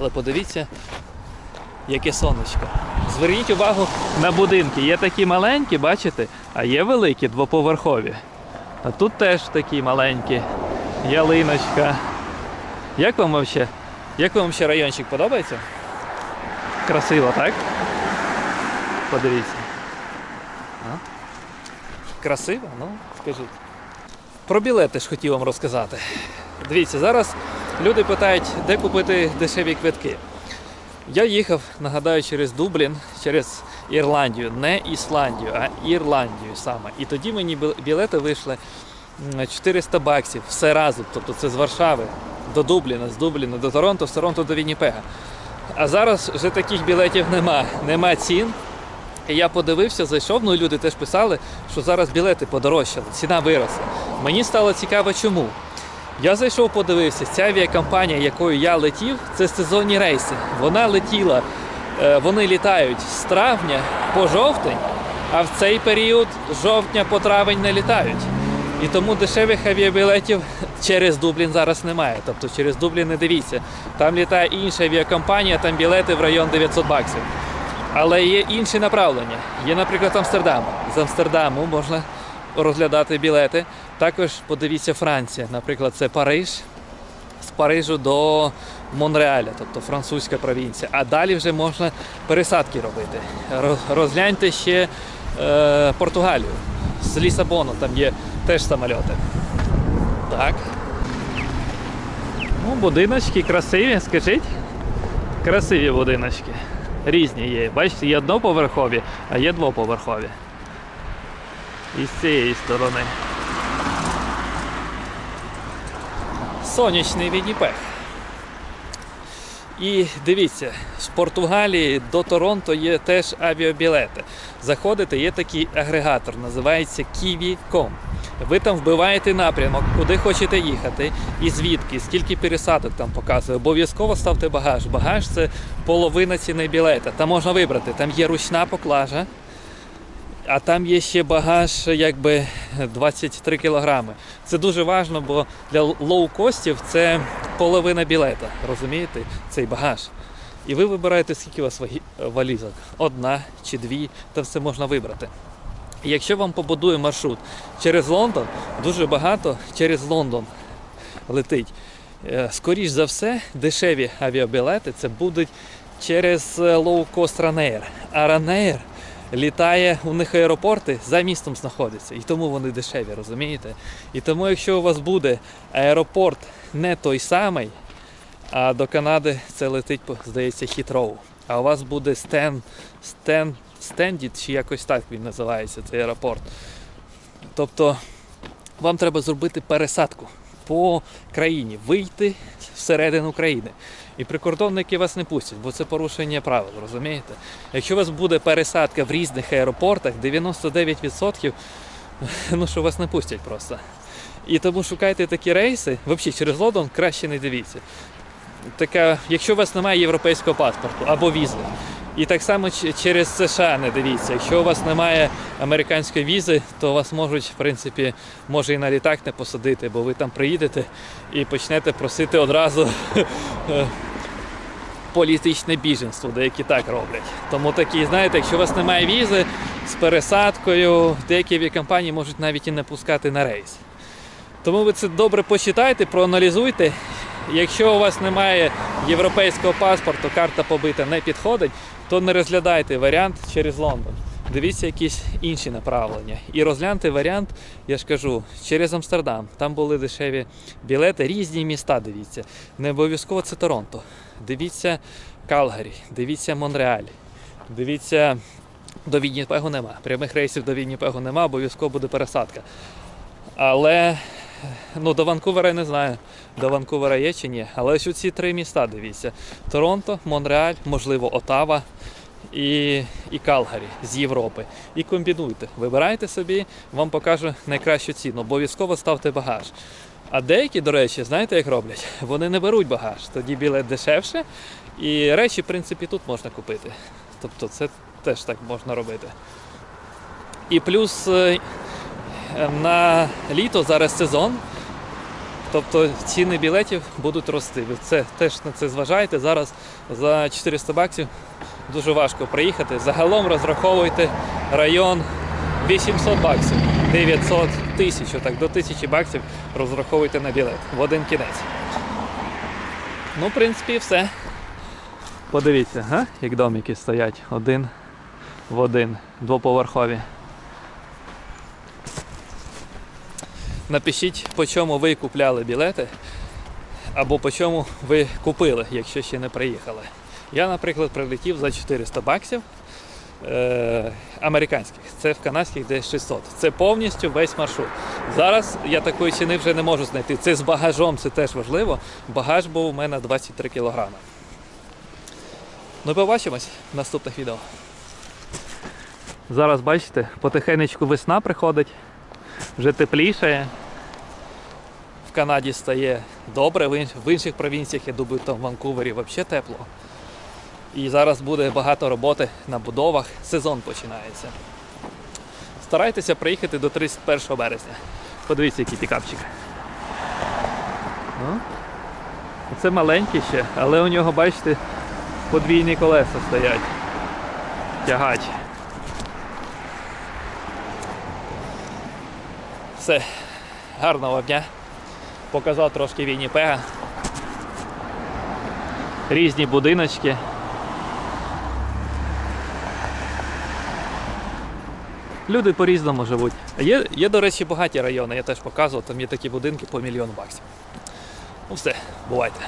Але подивіться, яке сонечко. Зверніть увагу на будинки. Є такі маленькі, бачите, а є великі двоповерхові. А тут теж такі маленькі. Ялиночка. Як вам вообще? Як вам ще райончик подобається? Красиво, так? Подивіться. А? Красиво? Ну, скажіть. Про білети ж хотів вам розказати. Дивіться, зараз люди питають, де купити дешеві квитки. Я їхав, нагадаю, через Дублін, через Ірландію, не Ісландію, а Ірландію саме. І тоді мені білети вийшли 400 баксів все разом. Тобто це з Варшави до Дубліна, з Дубліна до Торонто, з Торонто до Вінніпега. А зараз вже таких білетів нема, нема цін. І я подивився, зайшов, ну і люди теж писали, що зараз білети подорожчали, ціна виросла. Мені стало цікаво, чому. Я зайшов, подивився, ця авіакомпанія, якою я летів, це сезонні рейси. Вона летіла, е, вони літають з травня по жовтень, а в цей період з жовтня по травень не літають. І тому дешевих авіабілетів через Дублін зараз немає. Тобто через Дублін не дивіться. Там літає інша авіакомпанія, там білети в район 900 баксів. Але є інші направлення. Є, наприклад, Амстердам. З Амстердаму можна розглядати білети. Також подивіться Франція. Наприклад, це Париж. З Парижу до Монреаля, тобто французька провінція. А далі вже можна пересадки робити. Розгляньте ще е, Португалію. З Лісабону там є теж самольоти. Так. Ну, будиночки красиві, скажіть. Красиві будиночки. Різні є. Бачите, є одноповерхові, а є двоповерхові. І з цієї сторони. Сонячний Вінніпег. І дивіться, з Португалії до Торонто є теж авіабілети. Заходите, є такий агрегатор, називається Kiwi.com. Ви там вбиваєте напрямок, куди хочете їхати, і звідки, скільки пересадок там показує. Обов'язково ставте багаж. Багаж це половина ціни білета. Там можна вибрати. Там є ручна поклажа, а там є ще багаж якби 23 кілограми. Це дуже важливо, бо для лоукостів це половина білета. Розумієте? Цей багаж. І ви вибираєте, скільки у вас валізок. Одна чи дві, то все можна вибрати. Якщо вам побудує маршрут через Лондон, дуже багато через Лондон летить. Е, Скоріш за все, дешеві авіабілети це будуть через е, лоукост Ryanair. А Ryanair літає, у них аеропорти за містом знаходяться, і тому вони дешеві, розумієте? І тому, якщо у вас буде аеропорт не той самий, а до Канади це летить, здається, Хітроу. А у вас буде Стен, Стен, Стендіт, чи якось так він називається, цей аеропорт. Тобто вам треба зробити пересадку по країні, вийти всередину країни. І прикордонники вас не пустять, бо це порушення правил, розумієте? Якщо у вас буде пересадка в різних аеропортах, 99% ну, що вас не пустять просто. І тому шукайте такі рейси, взагалі через Лондон краще не дивіться. Така, якщо у вас немає європейського паспорту або візи. І так само через США не дивіться. Якщо у вас немає американської візи, то вас можуть, в принципі, може і на літак не посадити, бо ви там приїдете і почнете просити одразу е, політичне біженство, деякі так роблять. Тому такі, знаєте, якщо у вас немає візи з пересадкою, деякі авіакомпанії можуть навіть і не пускати на рейс. Тому ви це добре почитайте, проаналізуйте. Якщо у вас немає європейського паспорту, карта побита не підходить, то не розглядайте варіант через Лондон. Дивіться якісь інші направлення. І розгляньте варіант, я ж кажу, через Амстердам. Там були дешеві білети, різні міста дивіться. Не обов'язково це Торонто. Дивіться Калгарі, дивіться Монреаль, дивіться до Вінніпегу нема. Прямих рейсів до Вінніпегу нема, обов'язково буде пересадка. Але ну, до Ванкувера я не знаю, до Ванкувера є чи ні. Але ось ці три міста дивіться: Торонто, Монреаль, можливо, Отава і, і Калгарі з Європи. І комбінуйте. Вибирайте собі, вам покажу найкращу ціну. Обов'язково ставте багаж. А деякі, до речі, знаєте, як роблять? Вони не беруть багаж, тоді білет дешевше, і речі, в принципі, тут можна купити. Тобто це теж так можна робити. І плюс е, на літо зараз сезон. Тобто ціни білетів будуть рости. Це теж на це зважаєте. Зараз за 400 баксів дуже важко приїхати. Загалом розраховуйте район 800 баксів, 900, 1000, так до 1000 баксів розраховуйте на білет в один кінець. Ну, в принципі, все. Подивіться, га? як домики стоять один в один, двоповерхові. Напишіть, по чому ви купляли білети, або по чому ви купили, якщо ще не приїхали. Я, наприклад, прилетів за 400 баксів е, американських. Це в канадських десь 600. Це повністю весь маршрут. Зараз я такої ціни вже не можу знайти. Це з багажом, це теж важливо. Багаж був у мене 23 кілограми. Ну, побачимось в наступних відео. Зараз бачите, потихенечку весна приходить, вже тепліше. В Канаді стає добре, в інших провінціях, я думаю, там в Ванкувері взагалі тепло. І зараз буде багато роботи на будовах, сезон починається. Старайтеся приїхати до 31 березня. Подивіться, який пікапчик. Ну, Це маленький ще, але у нього, бачите, подвійні колеса стоять. Тягач. Все. Гарного дня. Показав трошки Вінніпега. Різні будиночки. Люди по-різному живуть. Є, є, до речі, багаті райони, я теж показував, там є такі будинки по мільйон баксів. Ну все, бувайте.